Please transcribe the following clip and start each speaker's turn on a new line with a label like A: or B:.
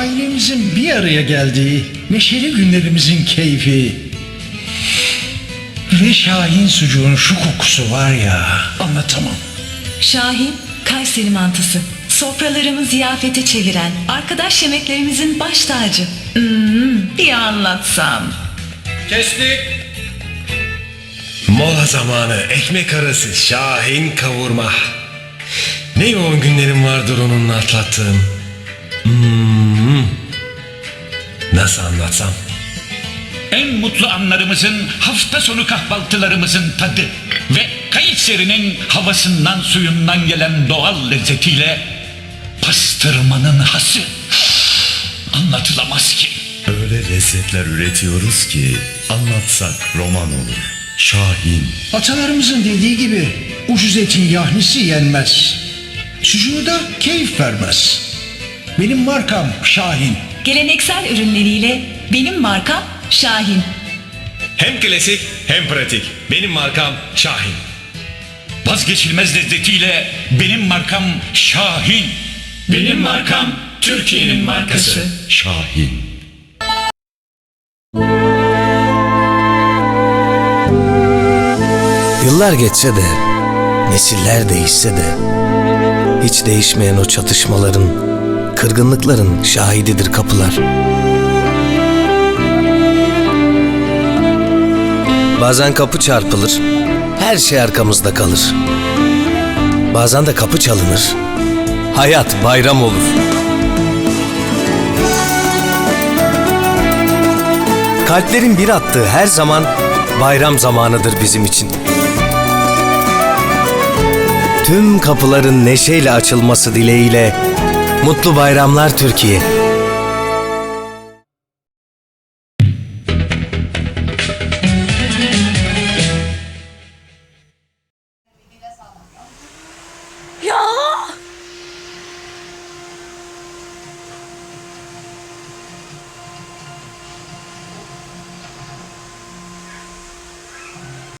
A: Ailemizin bir araya geldiği neşeli günlerimizin keyfi ve Şahin sucuğun şu kokusu var ya anlatamam.
B: Şahin, Kayseri mantısı. Sofralarımı ziyafete çeviren, arkadaş yemeklerimizin baş tacı. Hmm, bir anlatsam.
C: Kestik. Mola zamanı ekmek arası şahin kavurma. Ne yoğun günlerim vardır onunla atlattığım. Hmm. Nasıl anlatsam?
D: En mutlu anlarımızın hafta sonu kahvaltılarımızın tadı ve Kayseri'nin havasından suyundan gelen doğal lezzetiyle pastırmanın hası anlatılamaz ki.
E: Öyle lezzetler üretiyoruz ki anlatsak roman olur. Şahin.
A: Atalarımızın dediği gibi ucuz etin yahnisi yenmez. Sucuğu da keyif vermez. Benim markam Şahin.
B: Geleneksel ürünleriyle benim markam Şahin.
C: Hem klasik hem pratik. Benim markam Şahin.
D: Vazgeçilmez lezzetiyle benim markam Şahin. Benim markam Türkiye'nin markası.
E: Şahin.
F: Yıllar geçse de, nesiller değişse de, hiç değişmeyen o çatışmaların, kırgınlıkların şahididir kapılar. Bazen kapı çarpılır, her şey arkamızda kalır. Bazen de kapı çalınır, hayat bayram olur. Kalplerin bir attığı her zaman bayram zamanıdır bizim için. Tüm kapıların neşeyle açılması dileğiyle mutlu bayramlar Türkiye.